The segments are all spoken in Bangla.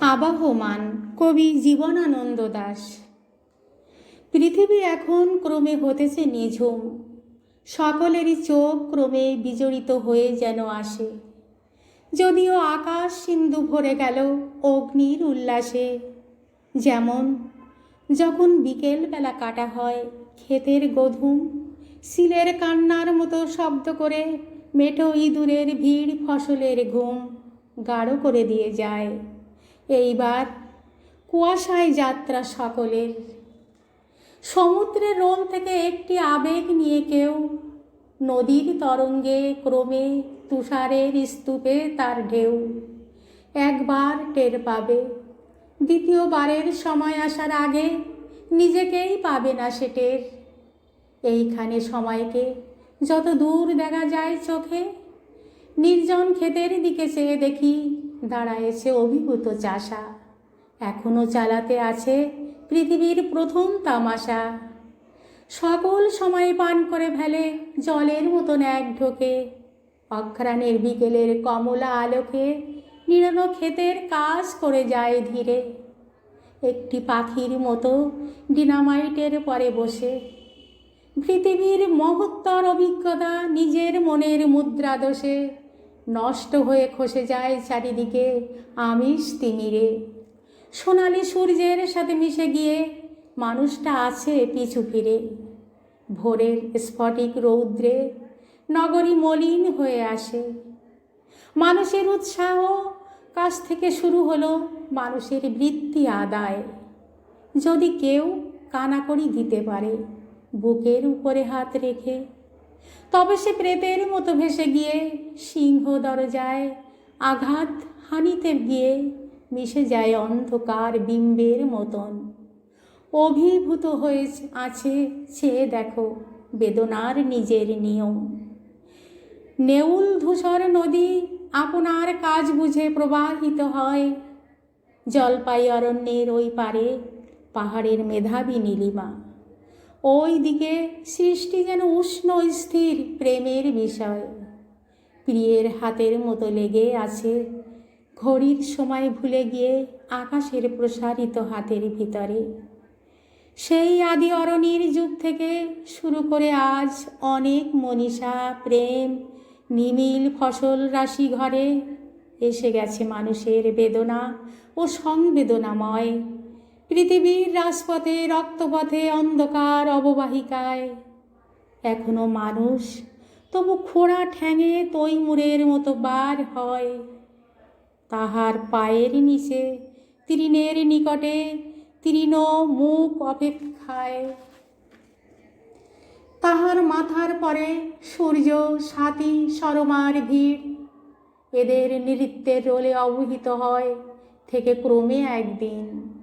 আবাহমান কবি জীবনানন্দ দাস। পৃথিবী এখন ক্রমে হতেছে নিঝুম। সকলেরই চোখ ক্রমে বিজড়িত হয়ে যেন আসে। যদিও আকাশ সিন্ধু ভরে গেল অগ্নির উল্লাসে। যেমন, যখন বিকেলবেলা কাটা হয় ক্ষেতের গধুম, শিলের কান্নার মতো শব্দ করে মেঠো ইঁদুরের ভিড় ফসলের ঘুম গাঢ় করে দিয়ে যায়। এইবার কুয়াশায় যাত্রা সকলের। সমুদ্রের রোল থেকে একটি আবেগ নিয়ে কেউ নদীর তরঙ্গে ক্রমে তুষারের স্তূপে তার ঢেউ একবার টের পাবে। দ্বিতীয়বারের সময় আসার আগে নিজেকেই পাবে না সে টের। এইখানে সময়কে যত দূর দেখা যায় চোখে, নির্জন ক্ষেতের দিকে চেয়ে দেখি দাঁড়ায়েছে অভিভূত চাষা। এখনও চালাতে আছে পৃথিবীর প্রথম তামাশা। সকল সময় পান করে ফেলে জলের মতন এক ঢোকে। অঘ্রাণের বিকেলের কমলা আলোকে নিরনো ক্ষেতের কাজ করে যায় ধীরে। একটি পাখির মতো ডিনামাইটের পরে বসে। পৃথিবীর মহত্তর অভিজ্ঞতা নিজের মনের মুদ্রা দোষে নষ্ট হয়ে খসে যায় চারিদিকে আমিষ তিমিরে। সোনালি সূর্যের সাথে মিশে গিয়ে মানুষটা আছে পিছু ফিরে। ভোরের স্ফটিক রৌদ্রে নগরী মলিন হয়ে আসে। মানুষের উৎসাহ কাছ থেকে শুরু হলো মানুষের বৃত্তি আদায়। যদি কেউ কানাকড়ি দিতে পারে, বুকের উপরে হাত রেখে তবে সে প্রেতের মতো ভেসে গিয়ে সিংহ দরজায় আঘাত হানিতে গিয়ে মিশে যায় অন্ধকার বিম্বের মতন। অভিভূত হয়ে আছে চেয়ে দেখো, বেদনার নিজের নিয়ম। নেউল ধূসর নদী আপনার কাজ বুঝে প্রবাহিত হয়। জলপাই অরণ্যের ওই পারে পাহাড়ের মেধাবী নীলিমা। ওই দিকে সৃষ্টি যেন উষ্ণ স্থির প্রেমের বিষয়। প্রিয়ের হাতের মতো লেগে আছে। ঘড়ির সময় ভুলে গিয়ে আকাশের প্রসারিত হাতের ভিতরে। সেই আদি অরণির যুগ থেকে শুরু করে আজ অনেক মনীষা, প্রেম, নিমিল ফসল রাশি ঘরে এসে গেছে মানুষের বেদনা ও সংবেদনাময়। পৃথিবীর রাজপথে, রক্তপথে, অন্ধকার অববাহিকায়। এখনও মানুষ তবু খোড়া ঠ্যাঙে তৈমুরের মতো বার হয়। তাহার পায়ের নিচে তৃণের নিকটে তৃণ মুখ অপেক্ষায়। তাহার মাথার পরে সূর্য, সাথী, সরমার ভিড়। এদের নৃত্যের রোলে অবহিত হয় থেকে ক্রমে একদিন।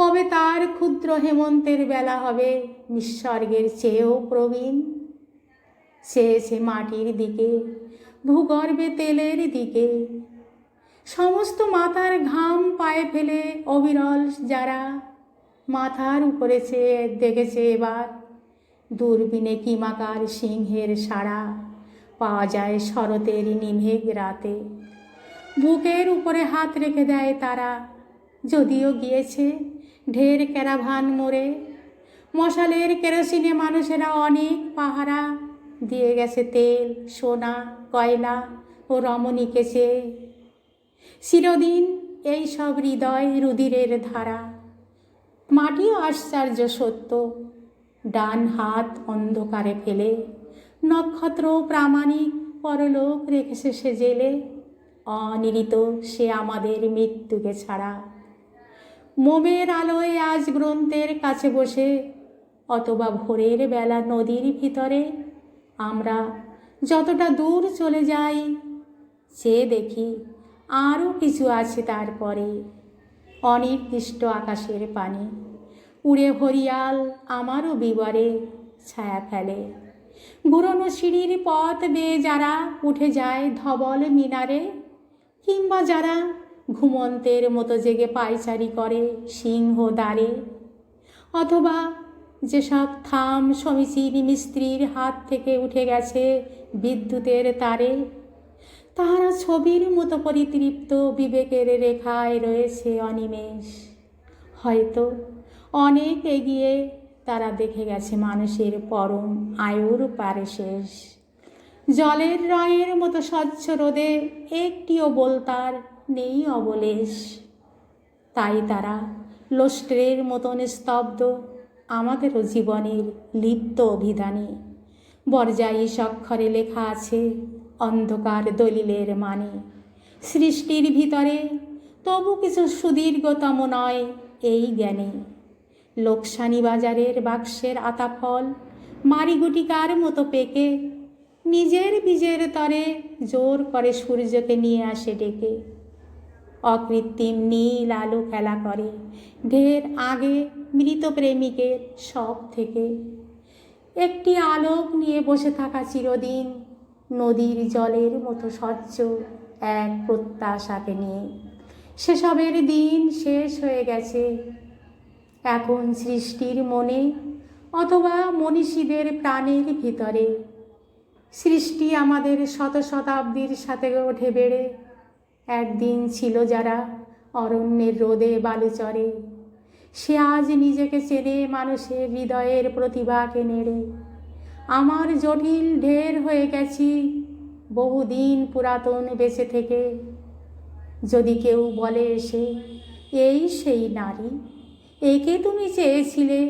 কবে তার ক্ষুদ্র হেমন্তের বেলা হবে? নিঃস্বর্গের চেয়েও প্রবীণ। চেয়েছে মাটির দিকে, ভূগর্ভে তেলের দিকে। সমস্ত মাথার ঘাম পায়ে ফেলে অবিরল যারা মাথার উপরে চেয়ে দেখেছে এবার। দূরবীনে কিমাকার সিংহের সাড়া পাওয়া যায় শরতের নিমেঘ রাতে। বুকের উপরে হাত রেখে দেয় তারা, যদিও গিয়েছে ঢের ক্যারাভান মোড়ে। মশালের কেরোসিনে মানুষেরা অনেক পাহারা। দিয়ে গেছে তেল, সোনা, কয়লা ও রমণীকে চেয়ে চিরদিন এই সব হৃদয় রুধিরের ধারা। মাটিও আশ্চর্য সত্য। ডান হাত অন্ধকারে ফেলে। নক্ষত্র প্রামাণিক পরলোক রেখেছে সে জেলে। অনিরিত সে আমাদের মৃত্যুকে ছাড়া। মোমের আলোয় আজ গ্রন্থের কাছে বসে, অথবা ভোরের বেলা নদীর ভিতরে আমরা যতটা দূর চলে যাই, সে দেখি আরও কিছু আছে তারপরে। অনির্দিষ্ট আকাশের পানি উড়ে হরিয়াল আমারও বিবরে ছায়া ফেলে। ঘুরনো সিঁড়ির পথ বেয়ে যারা উঠে যায় ধবল মিনারে, কিংবা যারা ঘুমন্তের মতো জেগে পায়চারি করে সিংহ দ্বারে। অথবা যেসব থাম সমীচীন মিস্ত্রির হাত থেকে উঠে গেছে বিদ্যুতের তারে, তাহারা ছবির মতো পরিতৃপ্ত বিবেকের রেখায় রয়েছে অনিমেষ। হয়তো অনেক এগিয়ে তারা দেখে গেছে মানুষের পরম আয়ুর পারে শেষ জলের রঙের মতো স্বচ্ছ রোদে একটিও বলতার নেই অবলেশ। তাই তারা লোস্ট্রের মতন স্তব্ধ আমাদেরও জীবনের লিপ্ত অভিধানে। বরজাই স্বক্ষরে লেখা আছে অন্ধকার দলিলের মানে। সৃষ্টির ভিতরে তবু কিছু সুদীর্ঘতম নয় এই জ্ঞানে। লোকসানি বাজারের বাক্সের আতাফল মারিগুটিকার মতো পেকে, নিজের বীজের তরে জোর করে সূর্যকে নিয়ে আসে ডেকে। অকৃত্রিম নীল আলো খেলা করে। ঢের আগে মৃত প্রেমিকের সব থেকে। একটি আলোক নিয়ে বসে থাকা চিরদিন নদীর জলের মতো স্বচ্ছ এক প্রত্যাশাকে নিয়ে। সেসবের দিন শেষ হয়ে গেছে। এখন সৃষ্টির মনে অথবা মনীষীদের প্রাণের ভিতরে। সৃষ্টি আমাদের শত শতাব্দীর সাথে ওঠে বেড়ে একদিন ছিল যারা অরণ্যের রোদে বালুচরে সে আজ নিজেকে চেনে মানুষের হৃদয়ের প্রতিভাকে নেড়ে। আমার জটিল ঢের হয়ে গেছি, বহুদিন পুরাতন বেঁচে থেকে। যদি কেউ বলে এসে এই সেই নারী একে তুমি চেয়েছিলে?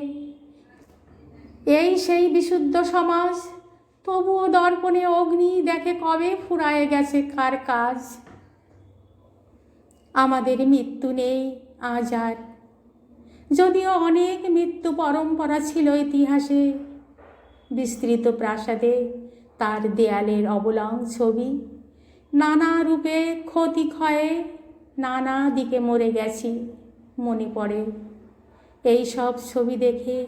এই সেই বিশুদ্ধ সমাজ, তবুও দর্পণে অগ্নি দেখে কবে ফুরায়ে গেছে কার কাজ? আমাদের মৃত্যু নেই আজ আর। যদিও অনেক মৃত্যু পরম্পরা ছিল ইতিহাসে। বিস্তৃত প্রাসাদে তার দেয়ালের অবলং ছবি। নানা রূপে ক্ষতি ক্ষয়ে নানা দিকে মরে গেছি, মনে পড়ে। এই সব ছবি দেখে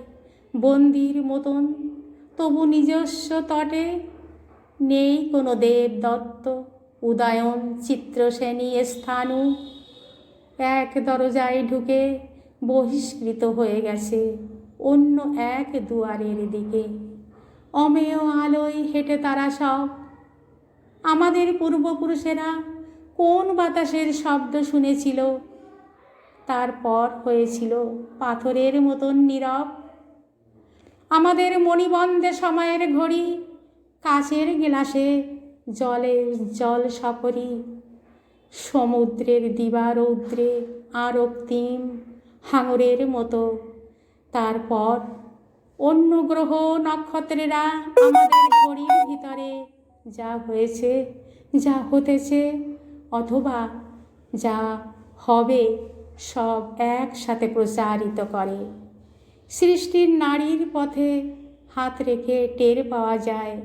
বন্দির মতন তবু নিজস্ব তটে নেই কোনো দেব দত্ত উদয়ন চিত্রশ্রেণী স্থানু। এক দরজায় ঢুকে বহিষ্কৃত হয়ে গেছে অন্য এক দুয়ারের দিকে। অমেয় আলোয় হেঁটে তারা সব। আমাদের পূর্বপুরুষেরা কোন বাতাসের শব্দ শুনেছিল? তারপর হয়েছিল পাথরের মতন নীরব। আমাদের মণিবন্ধে সময়ের ঘড়ি, কাচের গিলাসে জলের জল সফরি সমুদ্রের দিবারৌদ্রে আর অক্তিম হাঙরের মতো। তারপর অন্য গ্রহ নক্ষত্রেরা আমাদের ঘড়ির ভিতরে যা হয়েছে, যা হতেছে অথবা যা হবে সব একসাথে প্রচারিত করে। সৃষ্টির নারীর পথে হাত রেখে টের পাওয়া যায়।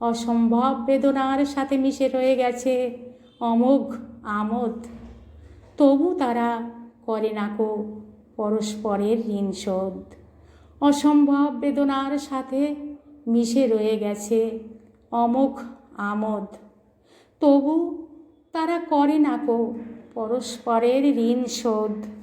অসম্ভব বেদনার সাথে মিশে রয়ে গেছে অমোঘ আমোদ। তবু তারা করে না কো পরস্পরের ঋণ শোধ। অসম্ভব বেদনার সাথে মিশে রয়ে গেছে অমোঘ আমোদ। তবু তারা করে না কো পরস্পরের ঋণ শোধ।